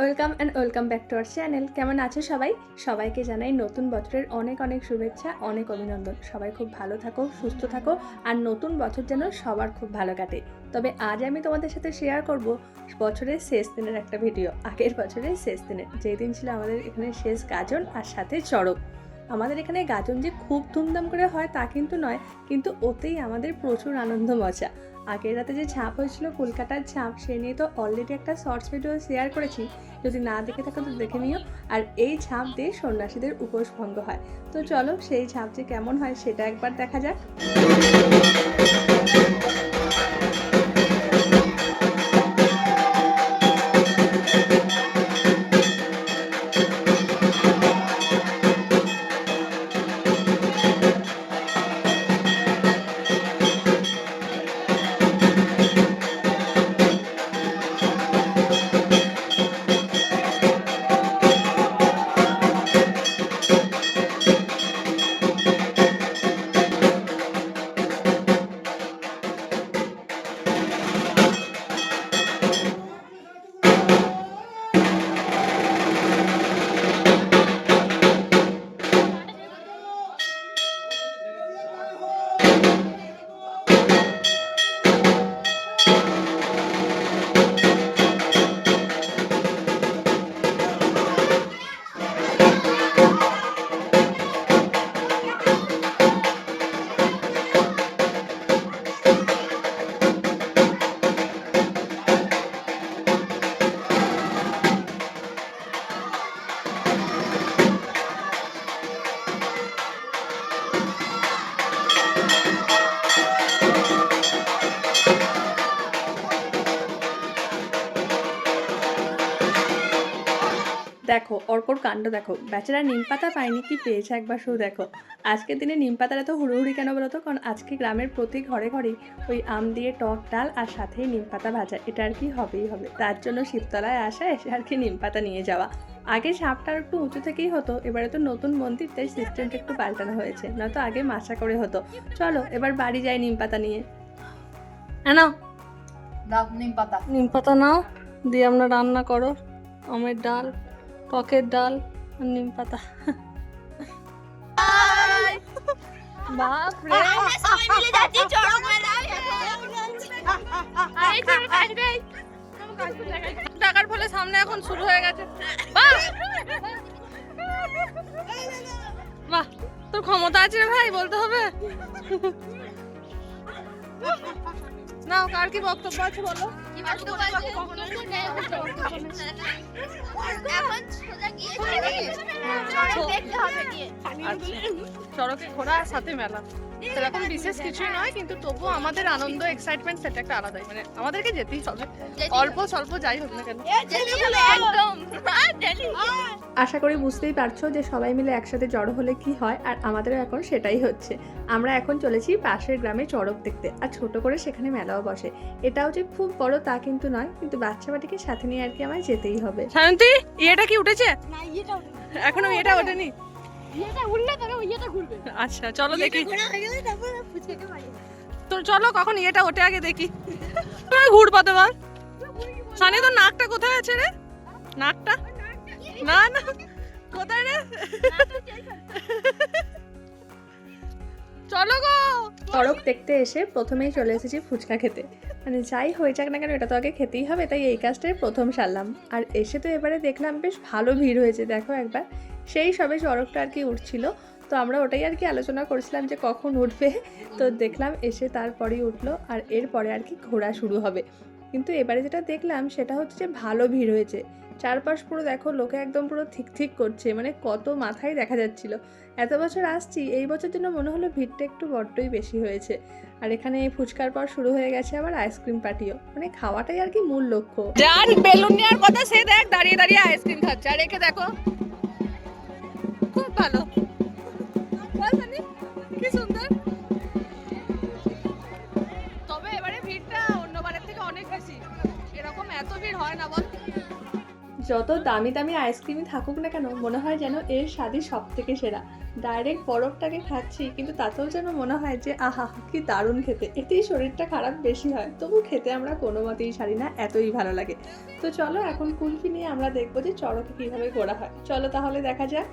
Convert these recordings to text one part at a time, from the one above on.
Welcome and welcome back to our channel কেমন আছো সবাই? সবাইকে জানাই নতুন বছরের অনেক অনেক শুভেচ্ছা, অনেক অভিনন্দন। সবাই খুব ভালো থাকো, সুস্থ থাকো আর নতুন বছর যেন সবার খুব ভালো কাটে। তবে আজ আমি তোমাদের সাথে শেয়ার করব বছরের শেষ দিনের একটা ভিডিও আগের বছরের শেষ দিনের। যেই দিন ছিল আমাদের এখানে শেষ গাজন আর সাথে চড়ক। আমাদের এখানে গাজন যে খুব ধুমধাম করে হয় তা কিন্তু নয়, কিন্তু ওতেই আমাদের প্রচুর আনন্দ মজা। আগের রাতে যে ছাপ হয়েছিল কলকাতার ছাপ সে নিয়ে তো অলরেডি একটা শর্টস ভিডিও শেয়ার করেছি। যদি না দেখে থাকো তো দেখে নিও। আর এই ছাপ দিয়ে সন্ন্যাসীদের উপোস ভঙ্গ হয়। তো চলো সেই ছাপ যে কেমন হয় সেটা একবার দেখা যাক। দেখো অর্কর কাণ্ড দেখো। বেচারা নিম পাতা পায়নি কি পেয়েছে একবার শুধু দেখো। আজকের দিনে নিম পাতার এত হুড়োহুড়ি কেন বলো তো? কারণ আজকে গ্রামের প্রতি ঘরে ঘরেই ওই আম দিয়ে টক ডাল আর সাথেই নিম পাতা ভাজা। এটা আর কি হবেই হবে। তার জন্য শিবতলায় আসা এসে আর কি নিম পাতা নিয়ে যাওয়া। আগে সাপটা একটু উঁচু থেকেই হতো এবারে তো নতুন মন্দির তাই সিস্টেমটা একটু পাল্টানো হয়েছে। নয়তো আগে মাছা করে হতো। চলো এবার বাড়ি যাই নিম পাতা নিয়ে। নাও। দাও নিম পাতা। নিম পাতা নাও। দিয়ে আমরা রান্না করো। আমের ডাল। টকের ডাল আর নিম পাতা। বাপ রে সবাই মিলে যাচ্ছি চড়ক মেলায়। আরে চড়ক আসবে। টাকার ফলে সামনে এখন শুরু হয়ে গেছে। বাহ। বাহ তোর ক্ষমতা আছে রে ভাই বলতে হবে। নাও কার কি বক্তব্য আছে বলো? এখন দেখতে হবে গিয়ে। চড়কে ঘোরা আর সাথে মেলা। সেরকম বিশেষ কিছুই নয় কিন্তু তবুও আমাদের আনন্দ এক্সাইটমেন্ট সেটা একটা আলাদাই। মানে আমাদেরকে যেতেই হবে। অল্প স্বল্প যাই হোক না কেন। একদম। আশা করি বুঝতেই পারছ যে সবাই মিলে একসাথে জড়ো হলে কি হয় আর আমাদেরও এখন সেটাই হচ্ছে। আমরা এখন চলেছি পাশের গ্রামে চড়ক দেখতে আর ছোট করে সেখানে মেলাও বসে। এটাও যে খুব বড় তা কিন্তু নয় কিন্তু বাচ্চা বাটিকে সাথে নিয়ে আর কি আমায় যেতেই হবে। শান্তি ইয়েটা কি উঠেছে? না ইয়েটা এখনও এটা ওঠেনি। ঘুরবে। আচ্ছা চলো দেখি। তো চলো কখন ইয়েটা ওঠে আগে দেখি। ঘুর পাতে বার সানি তো নাকটা কোথায় আছে রে? নাকটা? না না। কোথায় রে? চলো গো। চড়ক দেখতে এসে প্রথমেই চলে এসেছি ফুচকা খেতে। মানে যাই হয়ে যাক না কেন, এটা তো আগে খেতেই হবে, তাই এই কাজটাই প্রথম সারলাম। আর এসে তো এবারে দেখলাম বেশ ভালো ভিড় হয়েছে, দেখো একবার। সেই সবে চড়কটা আর কি উঠছিল, তো আমরা ওটাই আর কি আলোচনা করছিলাম যে কখন উঠবে। তো দেখলাম এসে তারপরেই উঠল, আর এরপরে আর কি ঘোরা শুরু হবে। কিন্তু এবারে যেটা দেখলাম, সেটা হচ্ছে যে ভালো ভিড় হয়েছে। চারপাশ পুরো দেখো, লোকে একদম পুরো ঠিক ঠিক করছে মানে কত মাথায় দেখা যাচ্ছিল। এত বছর আসছি, এই বছর জন্য মনে হলো ভিড়টা একটু বড্ডই বেশি হয়েছে। আর এখানে ফুচকার পর শুরু হয়ে গেছে আবার আইসক্রিম পার্টিও। মানে খাওয়াটাই আর কি মূল লক্ষ্য। যার বেলুন নেওয়ার কথা সে দেখ, দাঁড়িয়ে দাঁড়িয়ে আইসক্রিম খাচ্ছে। আর একে দেখো, খুব ভালো। তবে এবারে ভিড়টা অন্যবারের থেকে অনেক বেশি। এরকম এত ভিড় হয় না, বল। যত দামি দামি আইসক্রিমই থাকুক না কেন, মনে হয় যেন এর স্বাদই সব থেকে সেরা। ডাইরেক্ট বরফটাকে খাচ্ছি, কিন্তু তাতেও যেন মনে হয় যে, আহা, কি দারুণ খেতে। এতেই শরীরটা খারাপ বেশি হয়, তবু খেতে আমরা কোনো মতেই সারি না, এতই ভালো লাগে। তো চলো এখন কুলফি নিয়ে আমরা দেখব যে চড়কে কীভাবে করা হয়। চলো তাহলে দেখা যাক।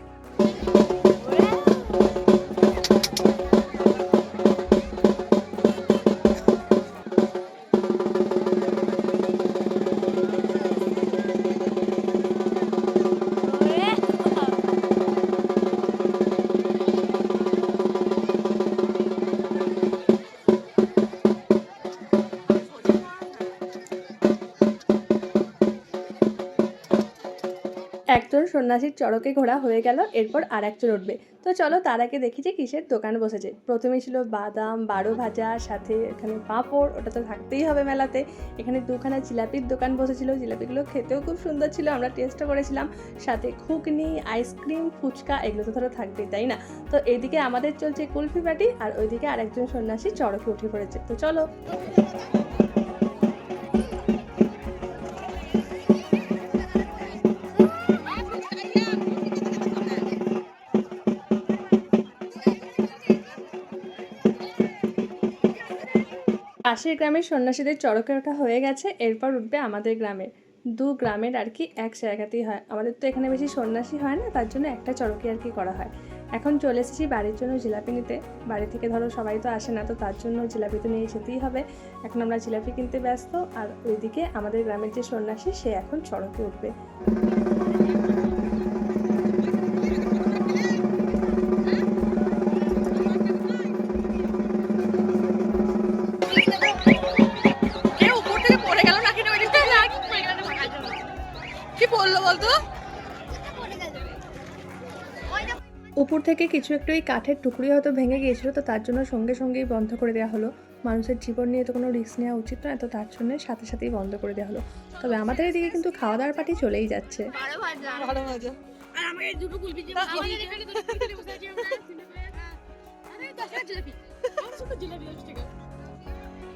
একজন সন্ন্যাসীর চড়কে ঘোরা হয়ে গেল, এরপর আর একজন উঠবে। তো চলো তার আগে দেখি যে কিসের দোকান বসেছে। প্রথমে ছিল বাদাম, বারো ভাজা, সাথে এখানে পাঁপড়, ওটা তো থাকতেই হবে মেলাতে। এখানে দুখানা জিলাপির দোকান বসেছিল। জিলাপিগুলো খেতেও খুব সুন্দর ছিল, আমরা টেস্টও করেছিলাম। সাথে ঘুগনি আইসক্রিম ফুচকা, এগুলো তো ধরো থাকবেই, তাই না? তো এইদিকে আমাদের চলছে কুলফি পাটি আর ওইদিকে আরেকজন সন্ন্যাসী চড়কে উঠে পড়েছে। তো চলো। পাশের গ্রামের সন্ন্যাসীদের চড়কে ওঠা হয়ে গেছে, এরপর উঠবে আমাদের গ্রামের। দু গ্রামের আর কি এক জায়গাতেই হয়। আমাদের তো এখানে বেশি সন্ন্যাসী হয় না, তার জন্য একটা চড়কে আর কি করা হয়। এখন চলে এসেছি বাড়ির জন্য জিলাপি নিতে বাড়ি থেকে ধরো সবাই তো আসে না, তো তার জন্য জিলাপি তো নিয়ে যেতেই হবে। এখন আমরা জিলাপি কিনতে ব্যস্ত, আর ওইদিকে আমাদের গ্রামের যে সন্ন্যাসী, সে এখন চড়কে উঠবে। উপর থেকে কিছু একটু এই কাঠের টুকরি হয়তো ভেঙে গিয়েছিল তো তার জন্য সঙ্গে সঙ্গেই বন্ধ করে দেওয়া হলো। মানুষের জীবন নিয়ে তো কোনো রিস্ক নেওয়া উচিত নয় তো তার জন্য সাথে সাথেই বন্ধ করে দেওয়া হলো। তবে আমাদের এদিকে কিন্তু খাওয়া দাওয়ার পার্টি চলেই যাচ্ছে।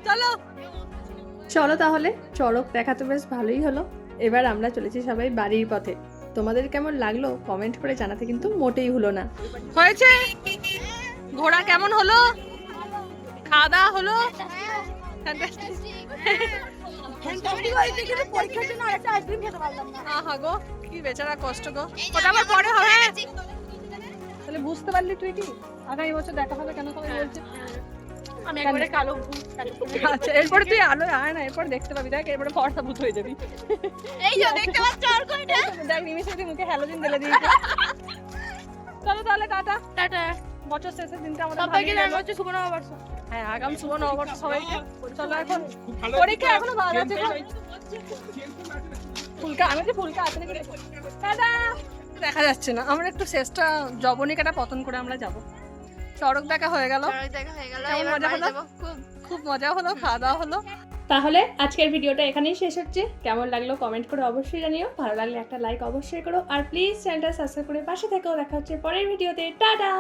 চলো। চলো তাহলে চড়ক দেখা তো বেশ ভালোই হলো। এবার আমরা চলেছি সবাই বাড়ির পথে। তোমাদের কেমন লাগল কমেন্ট করে জানাতে কিন্তু মোটেই হলো না। হয়েছে? ঘোড়া কেমন হলো? খাওয়া দাওয়া হলো পারলাম না। আহা গো কি বেচারা কষ্ট গো। ওটা আবার পরে হবে? তাহলে বুঝতে পারলি তুই কি? আগামী বছর দেখা হবে কেন সবাই বলছে? আমি একবারে কালো আচ্ছা এরপরে তুই আলো আয় না এরপর দেখতে পাবি। দেখ এরপরে ফর্সা ভূত হয়ে যাবি। এই যে দেখতে পাচ্ছ আর কয়টা? দেখ নিমিষে তুই মুখে হ্যালোজিন ঢেলে দিয়েছে। চলো তাহলে টাটা। টাটা। বছর শেষের দিনটা আমাদের সবাইকে ভালোই জানানো হচ্ছে শুভ নববর্ষ। হ্যাঁ আগাম শুভ নববর্ষ সবাইকে। চলো এখন পরীক্ষা এখনও ভালো আছে ফুলকা আমি যে ফুলকা আছে নাকি? টাটা! দেখা যাচ্ছে না। আমরা একটু শেষটা জবনিকাটা পতন করে আমরা যাব। চড়ক দেখা হয়ে গেল। চড়ক দেখা হয়ে গেল মজা হলো? খুব খুব মজা হলো খাওয়া দাওয়া হলো। তাহলে আজকের ভিডিওটা এখানেই শেষ হচ্ছে। কেমন লাগল কমেন্ট করে অবশ্যই জানিও। ভালো লাগলে একটা লাইক অবশ্যই করো। আর প্লিজ চ্যানেলটা সাবস্ক্রাইব করে পাশে থেকেও দেখা হচ্ছে পরের ভিডিওতে। টাটা!